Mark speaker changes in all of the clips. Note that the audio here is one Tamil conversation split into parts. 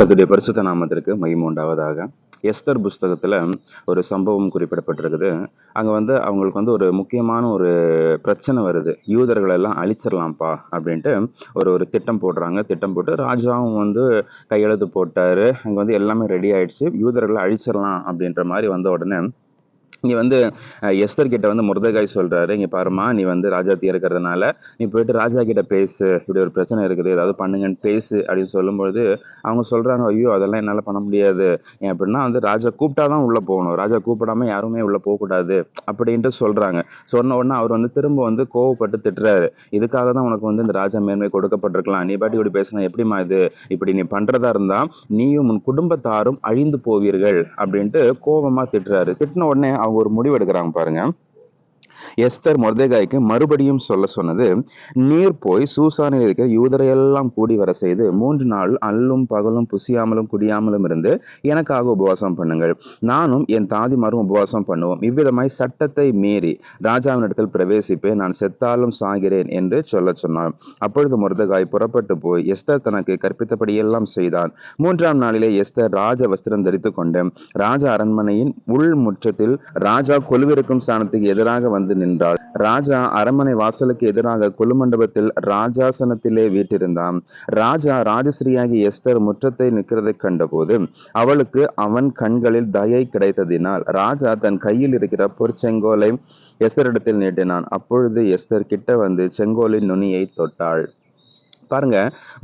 Speaker 1: கத்துடைய பரிசுத்த நாமத்திற்கு மகிமை உண்டாவதாக. எஸ்தர் புஸ்தகத்தில் ஒரு சம்பவம் குறிப்பிடப்பட்டிருக்குது. அங்கே வந்து அவங்களுக்கு வந்து ஒரு முக்கியமான ஒரு பிரச்சனை வருது. யூதர்களெல்லாம் அழிச்சிடலாம்ப்பா அப்படின்ட்டு ஒரு ஒரு திட்டம் போடுறாங்க. திட்டம் போட்டு ராஜாவும் வந்து கையெழுத்து போட்டார். அங்கே வந்து எல்லாமே ரெடி ஆயிடுச்சு. யூதர்களை அழிச்சிடலாம் அப்படின்ற மாதிரி வந்த உடனே நீ வந்து எஸ்தர் கிட்ட வந்து முருதகாய் சொல்றாரு. இங்க பாருமா நீ வந்து ராஜாத்தி இருக்கிறதுனால நீ போயிட்டு ராஜா கிட்ட பேசு. இப்படி ஒரு பிரச்சனை இருக்குது ஏதாவது பண்ணுங்கன்னு பேசு அப்படின்னு சொல்லும்பொழுது அவங்க சொல்றாங்க ஐயோ அதெல்லாம் என்னால பண்ண முடியாது. ஏன் அப்படின்னா வந்து ராஜா கூப்பிட்டாதான் உள்ள போகணும். ராஜா கூப்பிடாம யாருமே உள்ள போகக்கூடாது. அப்படின்ட்டு சொல்றாங்க. சொன்ன உடனே அவர் வந்து திரும்ப வந்து கோவப்பட்டு திட்டுறாரு. இதுக்காக தான் உனக்கு வந்து இந்த ராஜா மேன்மை கொடுக்கப்பட்டிருக்கலாம். நீ பாட்டி இப்படி பேசினா எப்படிமா இது? இப்படி நீ பண்றதா இருந்தா நீயும் உன் குடும்பத்தாரும் அழிந்து போவீர்கள். அப்படின்ட்டு கோபமாக திட்டுறாரு. திட்டின உடனே அவங்க ஒரு முடிவு எடுக்கிறாங்க பாருங்க. எஸ்தர் மொர்தேகாய்க்கு மறுபடியும் சொல்ல சொன்னது நீர் போய் சூசானில் இருக்கிற யூதரையெல்லாம் கூடி வர செய்து மூன்று நாள் அல்லும் பகலும் புசியாமலும் குடியாமலும் இருந்து எனக்காக உபவாசம் பண்ணுங்கள். நானும் என் தாதிமாரும் உபவாசம் பண்ணுவோம். இவ்விதமாய் சட்டத்தை மீறி ராஜாவினிடத்தில் பிரவேசிப்பேன். நான் செத்தாலும் சாகிறேன் என்று சொல்ல சொன்னார் அப்பொழுது மொர்தகாய் புறப்பட்டு போய் எஸ்தர் தனக்கு கற்பித்தபடியெல்லாம் செய்தான். மூன்றாம் நாளிலே எஸ்தர் ராஜ வஸ்திரம் தரித்து கொண்டு ராஜ அரண்மனையின் உள் முற்றத்தில் ராஜா கொலுவிருக்கும் ஸ்தானத்துக்கு எதிராக வந்து நின்றாள் ராஜா அரண்மனை வாசலுக்கு எதிராக குழுமண்டபத்தில் ராஜாசனத்திலே வீட்டிருந்தான் ராஜா ராஜஸ்ரீயாகி எஸ்தர் முற்றத்தை நிற்கிறதை கண்டபோது அவளுக்கு அவன் கண்களில் தயை கிடைத்ததினால் ராஜா தன் கையில் இருக்கிற பொற்செங்கோலை எஸ்தரிடத்தில் நீட்டினான். அப்பொழுது எஸ்தர் கிட்ட வந்து செங்கோலின் நுனியை தொட்டாள். பாருங்க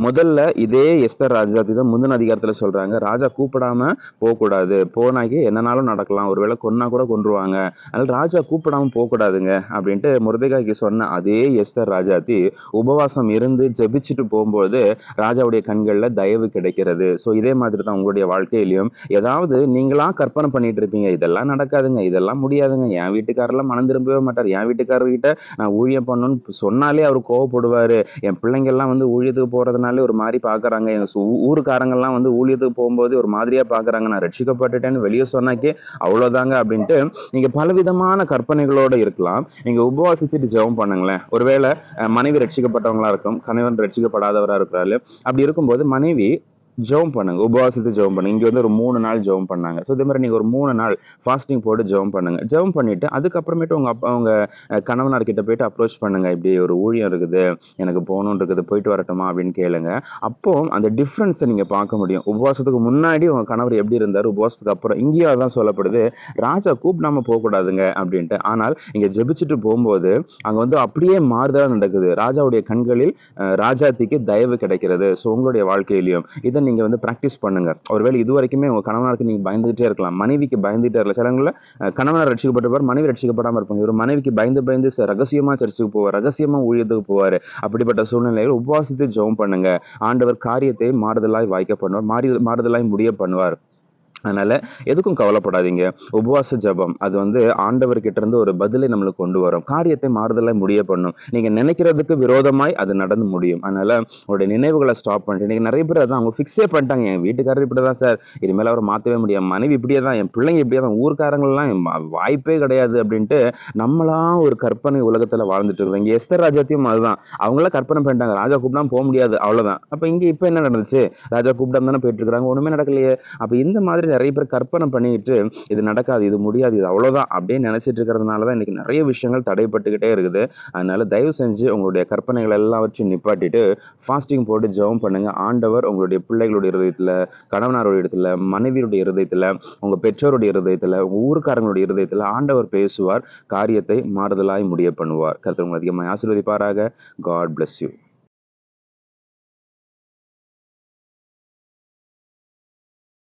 Speaker 1: முதல்ல இதே எஸ்தர் ராஜாதி தான் முந்தின அதிகாரத்துல சொல்றாங்க. ராஜா கூப்பிடாம போகக்கூடாது. போனாக்கி என்னனாலும் நடக்கலாம். ஒருவேளை கொன்னா கூட கொன்றுவாங்க. அதனால ராஜா கூப்பிடாம போகக்கூடாதுங்க அப்படின்ட்டு முருதைகாய்க்கு சொன்ன அதே எஸ்தர் ராஜாத்தி உபவாசம் இருந்து ஜெபிச்சுட்டு போகும்போது ராஜாவுடைய கண்கள்ல தயவு கிடைக்கிறது. ஸோ இதே மாதிரி தான் உங்களுடைய வாழ்க்கையிலையும் ஏதாவது நீங்களா கற்பனை பண்ணிட்டு இருப்பீங்க. இதெல்லாம் நடக்காதுங்க. இதெல்லாம் முடியாதுங்க. என் வீட்டுக்காரெல்லாம் மனம் திரும்பவே மாட்டார். என் வீட்டுக்காரர்கிட்ட நான் ஊழியம் பண்ணணும்னு சொன்னாலே அவர் கோவப்படுவார். என் பிள்ளைங்க எல்லாம் வந்து ஊழியத்துக்கு போகிறதுனாலே ஒரு மாதிரி பார்க்குறாங்க எங்கள் சு- ஊருக்காரங்கெல்லாம் வந்து ஊழியத்துக்கு போகும்போது ஒரு மாதிரியாக பார்க்குறாங்க நான் ரட்சிக்கப்பட்டுட்டேன்னு வெளியே சொன்னாக்கே அவ்வளோதாங்க அப்படின்ட்டு நீங்கள் பலவிதமான கற்பனைகளோட இருக்கலாம். நீங்கள் உபவாசிச்சுட்டு ஜெபம் பண்ணுங்களேன். ஒருவேளை மனைவி ரட்சிக்கப்பட்டவங்களா இருக்கும். கணவன் ரட்சிக்கப்படாதவராக இருக்கிறாரு. அப்படி இருக்கும்போது மனைவி ஜெபம் பண்ணுங்க. உபவாசத்து ஜெபம் பண்ணுங்க. இங்கே வந்து ஒரு மூணு நாள் ஜெபம் பண்ணாங்க. ஸோ இதே மாதிரி நீங்கள் ஒரு மூணு நாள் ஃபாஸ்டிங் போட்டு ஜெபம் பண்ணுங்க. ஜெபம் பண்ணிட்டு அதுக்கப்புறமேட்டு உங்க அப்பா உங்க அஹ், கணவனார் கிட்ட போயிட்டு அப்ரோச் பண்ணுங்க. இப்படி ஒரு ஊழியம் இருக்குது. எனக்கு போகணும் இருக்குது. போயிட்டு வரட்டுமா அப்படின்னு கேளுங்க. அப்போ அந்த டிஃப்ரென்ஸை நீங்கள் பார்க்க முடியும். உபவாசத்துக்கு முன்னாடி உங்கள் கணவர் எப்படி இருந்தார்? உபவாசத்துக்கு அப்புறம் இங்கேயும் அதான் சொல்லப்படுது. ராஜா கூப்பிடாம போகக்கூடாதுங்க அப்படின்ட்டு. ஆனால் இங்க ஜெபிச்சுட்டு போகும்போது அங்கே வந்து அப்படியே மாறுதலாக நடக்குது. ராஜாவுடைய கண்களில் ராஜாத்திக்கு தயவு கிடைக்கிறது. ஸோ உங்களுடைய வாழ்க்கையிலையும். இதை நீங்கள் வந்து ப்ராக்டிஸ் பண்ணுங்கள் ஒருவேளை இது வரைக்குமே உங்க கணவனாருக்கு நீங்க பயந்துகிட்டே இருக்கலாம். மனைவிக்கு பயந்துட்டே இருக்கலாம். சிலங்களில் கணவனார் ரட்சிக்கப்பட்டவர் மனைவி ரட்சிக்கப்படாம இருப்பாங்க. இவர் மனைவிக்கு பயந்து பயந்து ரகசியமாக சர்ச்சுக்கு போவார். ரகசியமா ஊழியத்துக்கு போவார். அப்படிப்பட்ட சூழ்நிலையில் உபவாசித்து ஜெபம் பண்ணுங்க. ஆண்டவர் காரியத்தை மாறுதலாய் வாய்க்க பண்ணுவார். மாறி மாறுதலாய் முடிய பண்ணுவார். அதனால் எதுக்கும் கவலைப்படாதீங்க. உபவாச ஜபம் அது வந்து ஆண்டவர்கிட்ட இருந்து ஒரு பதிலை நம்மளுக்கு கொண்டு வரும். காரியத்தை மாறுதலாக முடிய பண்ணும். நீங்கள் நினைக்கிறதுக்கு விரோதமாய் அது நடந்து முடியும். அதனால் உங்களுடைய நினைவுகளை ஸ்டாப் பண்ணிட்டு நீங்கள் நிறைய பேர் அதான் அவங்க ஃபிக்ஸே பண்ணிட்டாங்க. என் வீட்டுக்காரர் இப்படிதான் சார். இனிமேல் அவர் மாற்றவே முடியாது. மனைவி இப்படியே தான் என் பிள்ளைங்க இப்படியே தான் ஊர்க்காரங்கள்லாம் வாய்ப்பே கிடையாது அப்படின்ட்டு நம்மளா ஒரு கற்பனை உலகத்தில் வாழ்ந்துட்டு இருக்கோம். இங்கே எஸ்தர் ராஜாத்தையும் அதுதான். அவங்களாம் கற்பனை பண்ணிட்டாங்க. ராஜா கூப்பிடாம போக முடியாது. அவ்வளோதான் அப்போ இங்கே இப்போ என்ன நடந்துச்சு? ராஜா கூப்பிடாம தானே போயிட்டு இருக்காங்க ஒன்றுமே நடக்கலையே. அப்போ இந்த மாதிரி நிறைய பேர் கற்பனை பண்ணிட்டு இது நடக்காது இது முடியாது இது அவ்வளோதான் அப்படியே நினச்சிட்டு இருக்கிறதுனால தான் இன்னைக்கு நிறைய விஷயங்கள் தடைப்பட்டுக்கிட்டே இருக்குது. அதனால தயவு செஞ்சு உங்களுடைய கற்பனைகள் எல்லாவற்றையும் நிப்பாட்டிட்டு ஃபாஸ்டிங் போட்டு ஜெபம் பண்ணுங்க. ஆண்டவர் உங்களுடைய பிள்ளைகளுடைய இருதயத்தில் கணவனாருடைய இடத்துல மனைவியுடைய இருதயத்தில் உங்கள் பெற்றோருடைய இருதயத்தில் உங்க ஊருக்காரங்களுடைய இருதயத்தில் ஆண்டவர் பேசுவார் காரியத்தை மாறுதலாய் முடிய பண்ணுவார். கருத்து அதிகமாக ஆசீர்வதிப்பாராக. God bless you